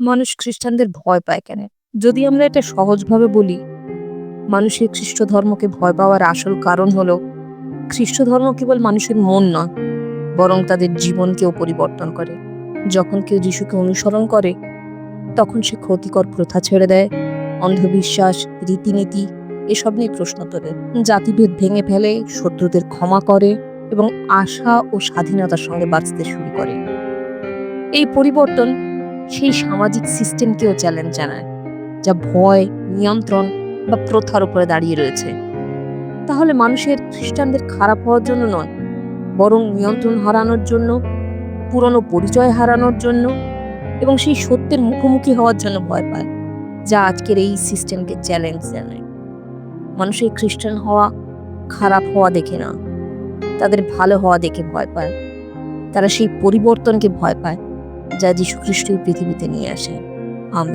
মানুষ খ্রিস্টানদের ভয় পায় কেন? যদি আমরা এটা সহজভাবে বলি, মানুষের খ্রিস্ট ধর্মকে ভয় পাওয়ার আসল কারণ হলো খ্রিস্ট ধর্ম কেবল মানুষের মন নয়, বরং তাদের জীবনকেও পরিবর্তন করে। যখন কেউ যিশুকে অনুসরণ করে, তখন সে ক্ষতিকর প্রথা ছেড়ে দেয়, অন্ধবিশ্বাস, রীতিনীতি, এসব নিয়ে প্রশ্ন তোলে। জাতিভেদ ভেঙে ফেলে, শত্রুদের ক্ষমা করে এবং আশা ও স্বাধীনতার সঙ্গে বাঁচতে শুরু করে। এই পরিবর্তন সেই সামাজিক সিস্টেমকেও চ্যালেঞ্জ জানায়, যা ভয়, নিয়ন্ত্রণ বা প্রথার উপরে দাঁড়িয়ে রয়েছে। তাহলে মানুষের খ্রিস্টানদের খারাপ হওয়ার জন্য নয়, বরং নিয়ন্ত্রণ হারানোর জন্য, পুরনো পরিচয় হারানোর জন্য এবং সেই সত্যের মুখোমুখি হওয়ার জন্য ভয় পায়, যা আজকের এই সিস্টেমকে চ্যালেঞ্জ জানায়। মানুষের খ্রিস্টান হওয়া খারাপ হওয়া দেখে না, তাদের ভালো হওয়া দেখে ভয় পায়, তারা সেই পরিবর্তনকে ভয় পায়। যা যীশুখ্রিস্টই পৃথিবীতে নিয়ে আসে। আমে